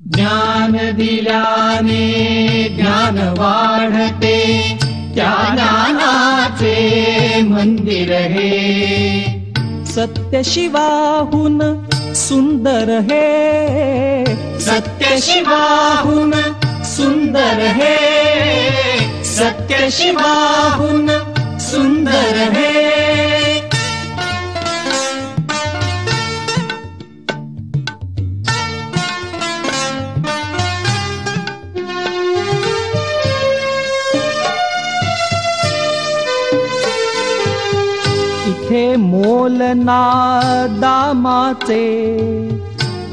ज्ञान ज्ञान वाढते त्या ज्ञानाचे मंदिर हे सत्य शिवाहून सुंदर हे सत्य शिवाहून सुंदर हे सत्य शिवाहून सुंदर हे इथे मोल ना दामाचे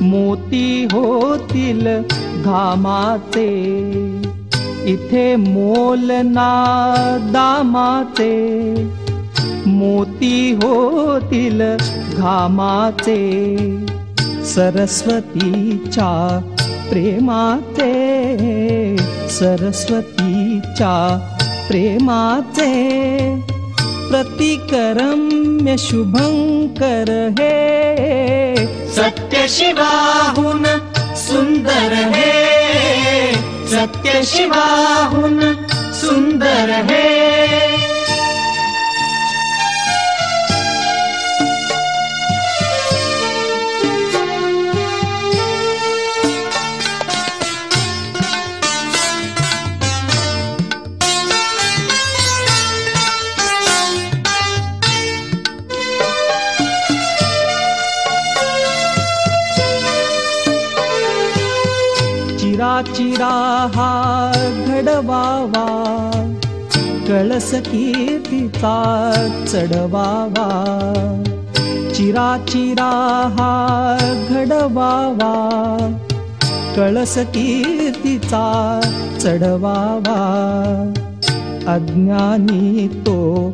मोती होतील घामाचे. इथे मोल ना दामाचे मोती होतील घामाचे. सरस्वतीच्या प्रेमाचे सरस्वतीच्या प्रेमाचे प्रतिकरम्य शुभङ्कर है सत्य शिवाहुन सुन्दर हे सत्यशिवाहुन सुन्दर हे चिराहा घडवावा कळस कीर्तीचा चढवावा. चिराचिराहा हा घडवावा कळस कीर्तीचा चढवावा. अज्ञानी तो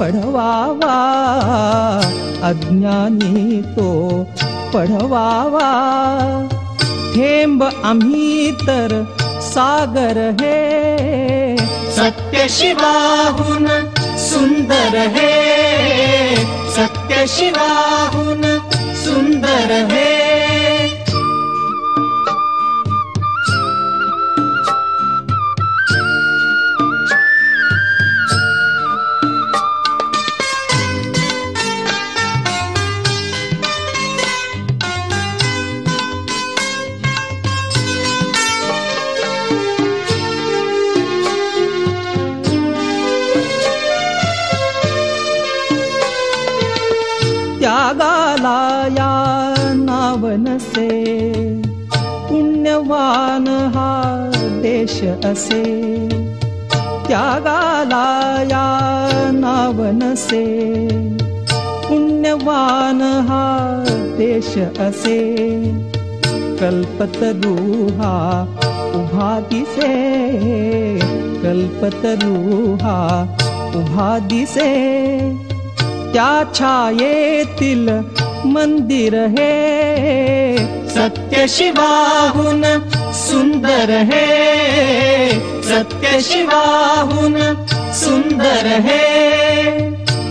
पढवावा अज्ञानी तो पढवावा. थेंब आम्ही तर सागर हे। सत्य शिवाहून सुंदर हे। सत्य त्यागाला या नावनसे पुण्यवान हा देश असे। त्यागाला या नावनसे पुण्यवान हा देश असे। कल्पतरुहा उभा दिसे कल्पतरुहा उभा दिसे छाये मन्दिर है। सत्यशि बाहुन सुन्दर है। सत्यशिवाहुन सुंदर हे।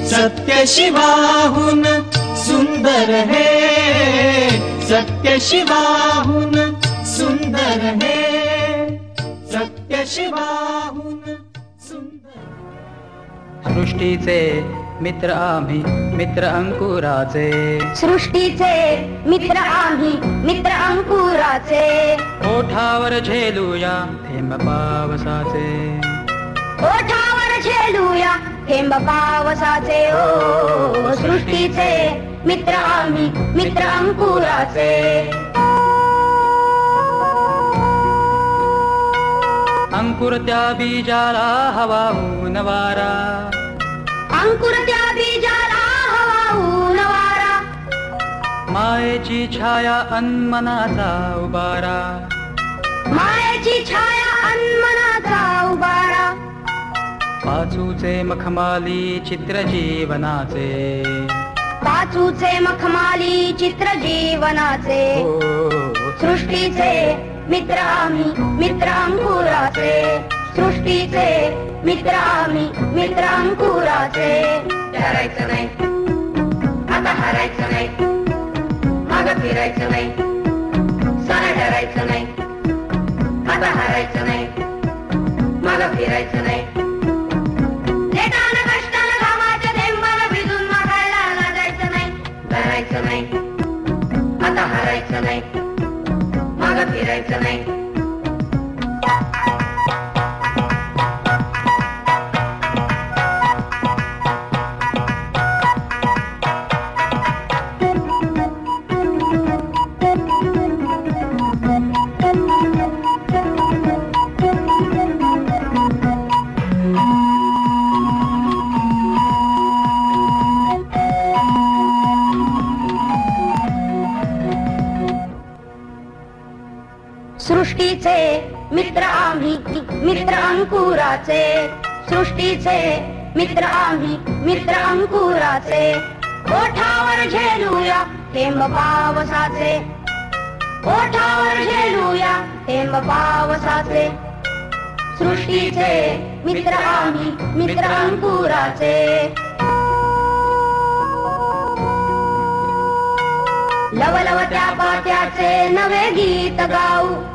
सत्यशि बाहुन सुन्दर है। सत्यशि बाहुन सुन्दर है। सत्यशि बाहुन सुन्दर सृष्टिते मित्र आम्ही मित्र अंकुराचे. सृष्टीचे मित्र आम्ही मित्र अंकुराचे. ओठावर झेलूया थेंब पावसाचे. ओठावर झेलूया थेंब पावसाचे. ओ सृष्टीचे मित्र आम्ही मित्र अंकुराचे. अंकुर त्या बीजाला हवा ऊन वारा. अंकुर त्या बीजाला हवा ऊन वारा मायेची छाया अन्मनाचा उबारा. मायेची छाया अन्मनाचा उबारा. पाचूचे मखमाली चित्र जीवनाचे पाचूचे मखमाली चित्र जीवनाचे हो सृष्टीचे मित्र आम्ही मित्र अंकुराचे सृष्टीचे मित्र आम्ही मित्रांकुराचे. हरायचं नाही. आता हरायचं नाही. मग फिरायचं नाही. सरळ हरायचं नाही. आता हरायचं नाही. माग फिरायचं नाही. सृष्टीचे मित्र आम्ही मित्र अंकुराचे. सृष्टीचे मित्र आम्ही मित्र अंकुराचे. ओठावर झेलूया थेंब पावसाचे. ओठावर झेलूया थेंब पावसाचे. सृष्टीचे मित्र आम्ही मित्र अंकुराचे. लवलवत्या पात्याचे नवे गीत गाऊ.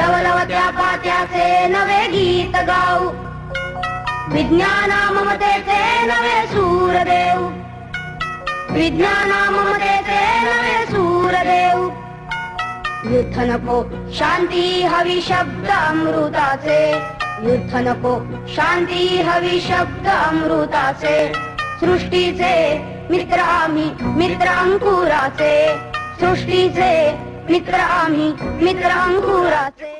लवलवत्या पात्याचे नवे गीत गाऊ. विज्ञाना ममतेचे नवे सूर देऊ विज्ञाना ममतेचे नवे सूर देऊ युद्ध नको शांती हवी शब्द अमृताचे. युद्ध नको शांती हवी शब्द अमृताचे. सृष्टीचे मित्र आम्ही मित्र अंकुराचे सृष्टीचे मित्र आम्ही मित्र अंकुराचे.